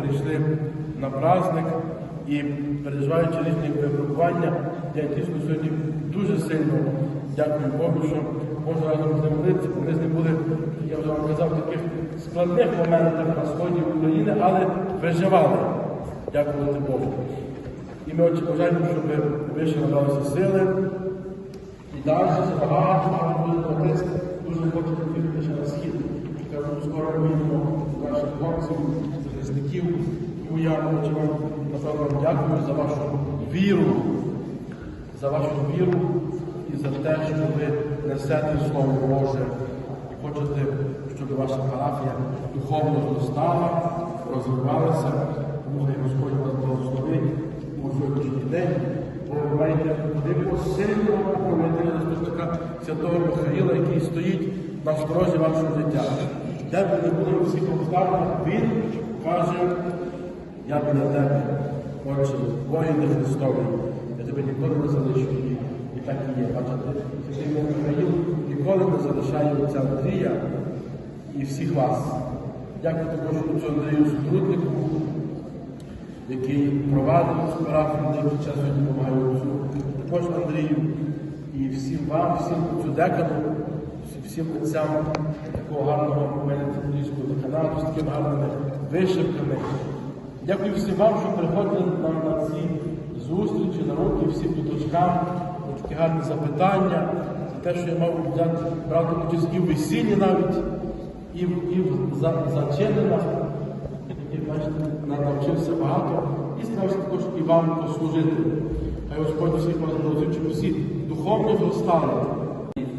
прийшли на праздник і переживаючи різні випробування, я дійсно сьогодні дуже сильно дякую Богу, що можу разом з ним молитися, ми з ним були, я вже вам казав, таких складних моментах на сході України, але виживали. Дякувати Богу. І ми бажаємо, щоб ви ще набралися сили. І далі багато, буде молитися. Дуже хочу поїхати ще на схід. Скоро поїдемо наших хлопців, захисників. Тому я хочу вам напевно дякую за вашу віру, за вашу віру і за те, що ви несете Слово Боже і хочете, щоб ваша парафія духовно зростала, розвивалася. Тому хай Господь вас благословить у сьогоднішній день. Бо маєте велику сильного покровителя заступника Святого Михаїла, який стоїть на сторожі вашого життя. Де б не були у всіх обставинах, він каже, я біля тебе, Отче, воїни Христові, я тебе ніколи не залишу. І, так і є. Бачите, Святий Михаїл ніколи не залишає отця Андрія і всіх вас. Дякую також отцю Андрію Сутруднику, який провадив цю парафію, деякий час сьогодні допомагає отцю. Також Андрію і всім вам, всім отцю декану, всім отцям такого гарного менеджерського деканату з такими гарними вишивками. Дякую всім вам, що приходили нам на ці зустрічі, на роки, всім діточкам, за такі гарні запитання, за те, що я мав взяти, брати участь і в весіллі навіть, і в, і в за- зачиненнях. І бачите, навчився багато і старався також і вам послужити. Хай Господь усіх вас благословить, щоб всі духовно зростали.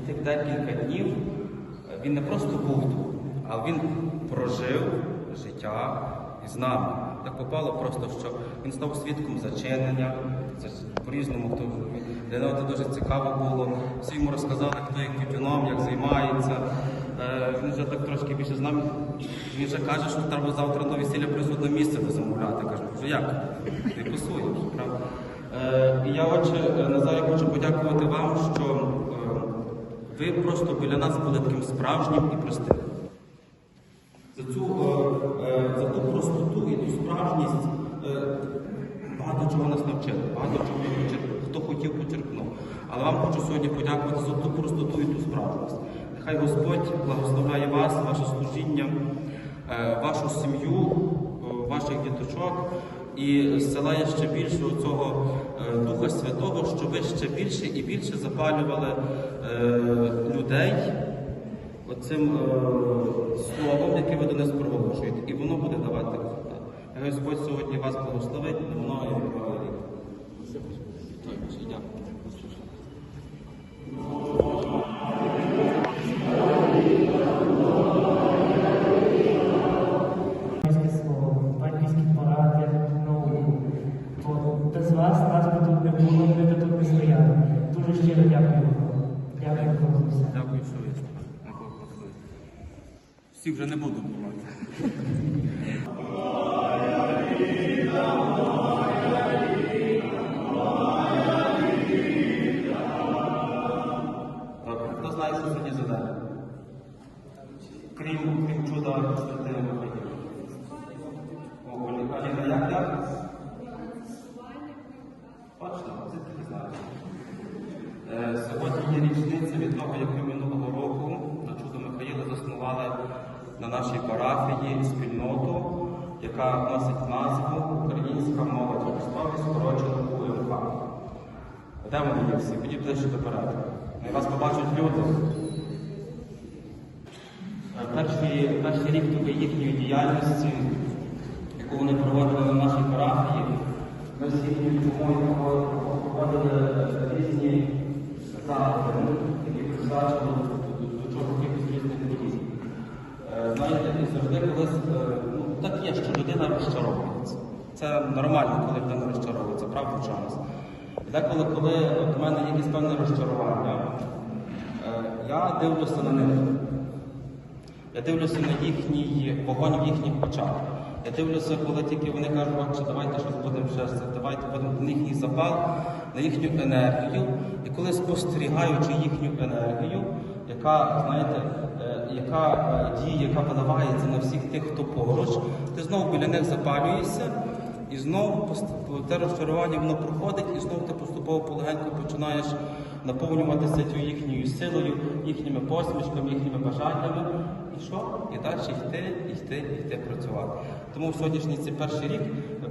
Тих декілька днів е, він не просто був а він прожив життя із нами. Так попало просто, що він став свідком зачинення. По-різному для нього це дуже цікаво було. Всі йому розказали, хто як тютюном, як займається. Е, Він вже так трошки більше з нами. Він вже каже, що треба завтра до весілля присутне місце замовляти. Кажу, що як? Ти пасуєш, правда? Е, І я, отже, е, Назарі, хочу подякувати вам, що ви просто біля нас були таким справжнім і простим. За цю, простоту і ту справжність е, багато чого нас навчили, багато чого почерпнув, хто хотів почерпнув. Але вам хочу сьогодні подякувати за ту простоту і ту справжність. Нехай Господь благословляє вас, ваше служіння, е, вашу сім'ю, е, ваших діточок і зсилає ще більше цього Духа Святого, щоб ви ще більше і більше запалювали людей оцим е, словом, яке ви до нас проголошуєте, і воно буде давати результат. Господь сьогодні вас благословить воно мною і. Дякую. Всіх вже не буду помагати. Хто знає, що сьогодні за? Крім, крім чуда святого О, Аліна, як як? Точно, це тільки знаєш. Е, Сьогодні є річниця від того, як ми на нашій парафії спільноту, яка носить назву Українська молодь Христові скорочено УМК. Де вони є всі? Ходіть ближче доперед. Ми вас побачать люди. Е, Перший, перший рік тобі їхньої діяльності, яку вони проводили на нашій парафії, ми допомогою проводили різні заходи, які призначили до, до, до чого якихось різних подій. Е, Е, ну, так є, що людина розчаровується. Це нормально, коли людина розчаровується, правда в чомусь. Деколи, коли у мене є якісь певне розчарування, е, я дивлюся на них. Я дивлюся на їхній вогонь в їхніх очах. Я дивлюся, коли тільки вони кажуть, отче, давайте щось будемо ще давайте будемо на їхній запал, на їхню енергію. І коли спостерігаючи їхню енергію, яка, знаєте, яка е, діє, яка виливається на всіх тих, хто поруч, ти знову біля них запалюєшся, і знову те розчарування воно проходить, і знову ти поступово полегенько починаєш наповнюватися цією їхньою силою, їхніми посмішками, їхніми бажаннями. І що? І далі йти, йти, йти працювати. Тому в сьогоднішній цей перший рік е,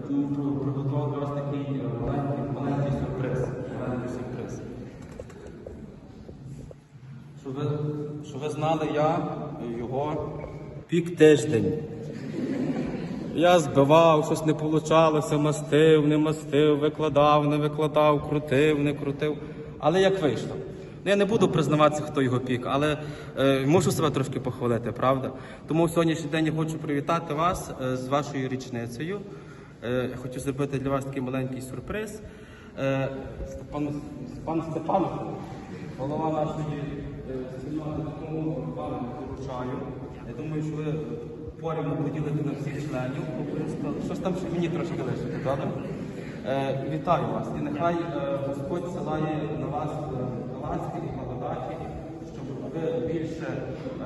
приготував вас такий е, маленький сюрприз. Маленький сюрприз. Щоб ви, щоб ви знали, я його пік тиждень. Я збивав, щось не вийшло, мастив, не мастив, викладав, не викладав, крутив, не крутив. Але як вийшло? Ну, я не буду признаватися, хто його пік, але е, можу себе трошки похвалити, правда? Тому в сьогоднішній день я хочу привітати вас е, з вашою річницею. Е, хочу зробити для вас такий маленький сюрприз. Е, Степан, Степан голова нашої спільноти допомоги вам вручаю. Я думаю, що ви порівну поділите на всіх членів. Щось там ще мені трошки лишити, добре? Е, вітаю вас. І нехай е, Господь силає на вас е, ласки і благодаті, щоб ви більше,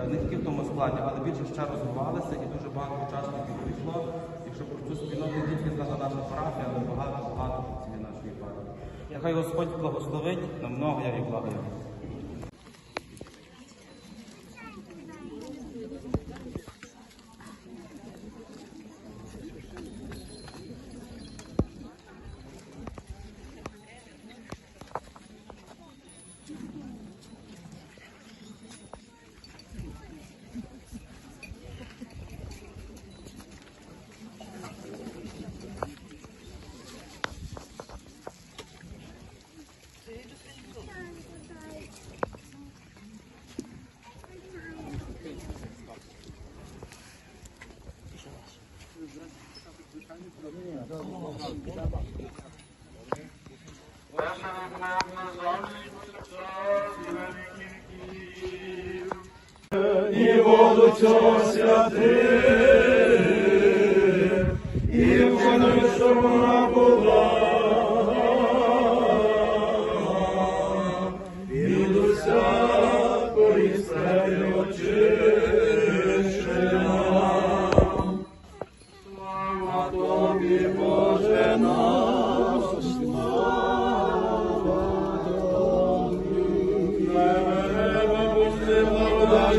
е, не тільки в тому складі, але більше ще розвивалися і дуже багато учасників прийшло. І щоб про цю спільноту не тільки знала наша парафія, але багато-багато цієї нашої парафії. Нехай Господь благословить на много і благо. І воду цього святи, і вчини, що вона була.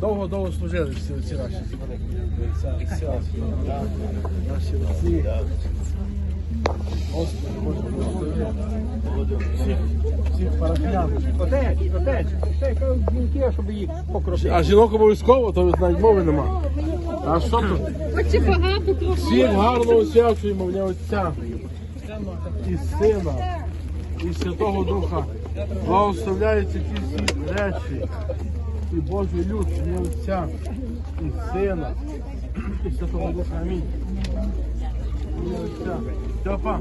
Довго-довго служили всі ці наші наші. Господи, Боже, всіх, парафіян. Отець, отець, це жінки, щоб їх покропити. А жінок обов'язково, то навіть мови нема. А що тут? Оце багато трохи. Всіх гарно освячуємо в нього Отця і Сина, і Святого Духа. Благословляються ті всі речі. І Божий люд, ім'я Отця, і Сина, і Святого Духа. Амінь. Степан,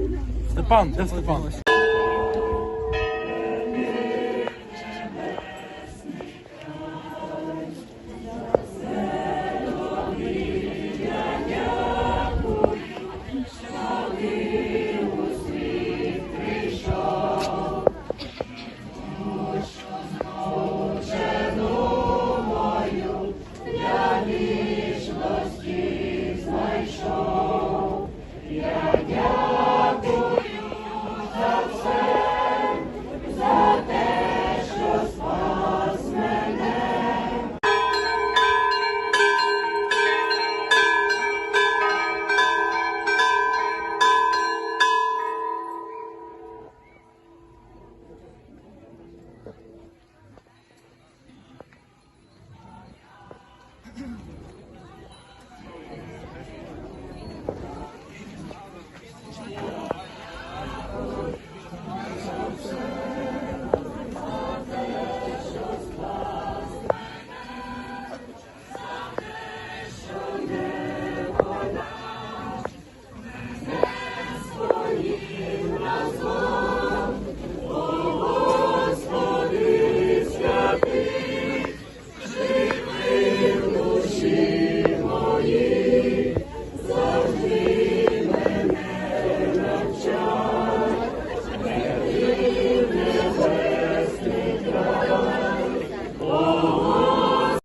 Степан, де Степан?